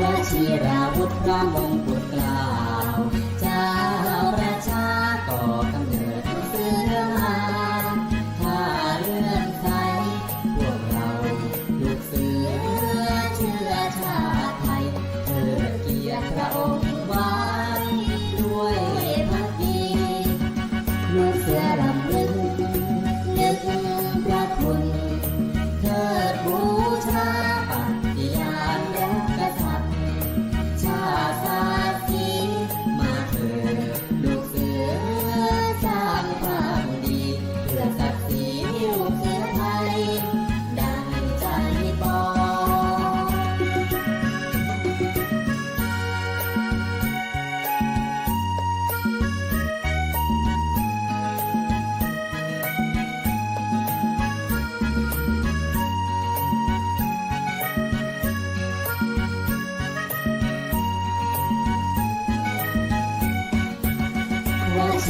Namah Shivaya Uttamam Putra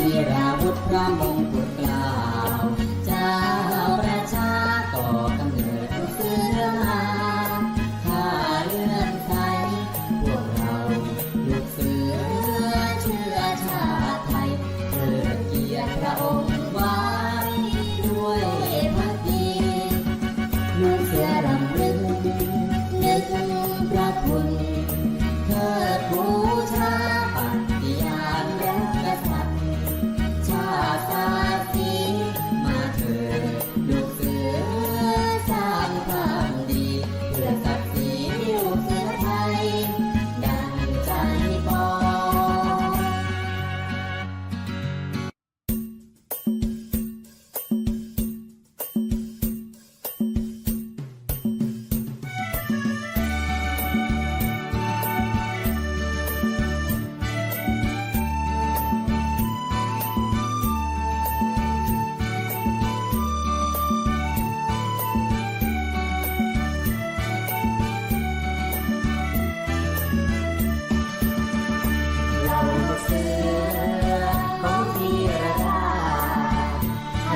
ธีราวุฒิพระมงกุฎเกล้าเจ้า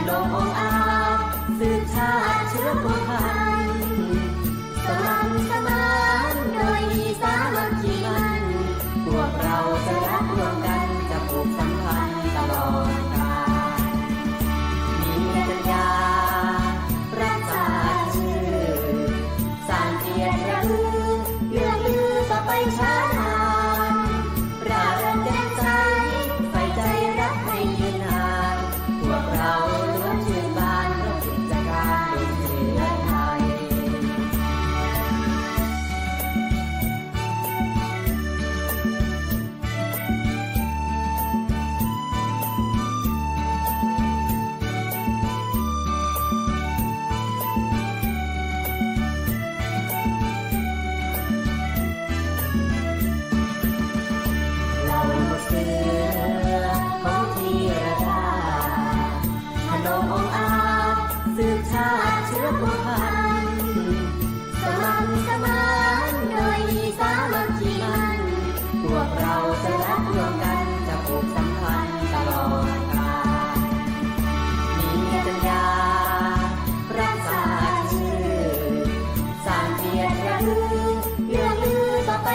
ดมองอาสืบชาติเชื้อพวกพันสลังสมานโดยมีสามัคคีมันพวกเราจะรักร่วมกันจะผูกสัม ระบบพันสม่ำเสมานโดยสามัคพวกเราจะรักร่วมกันจะผูกสัมพันธ์ตลอดกาลมีปัญญารักษาชื่อสางเกียรติระลึเลื่อลืต่อไป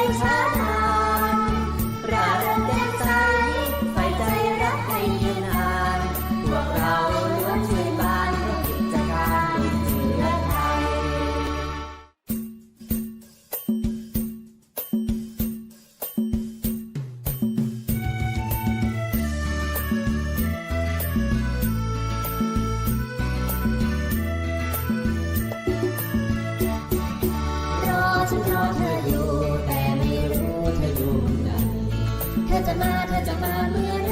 จะมาเมื่อ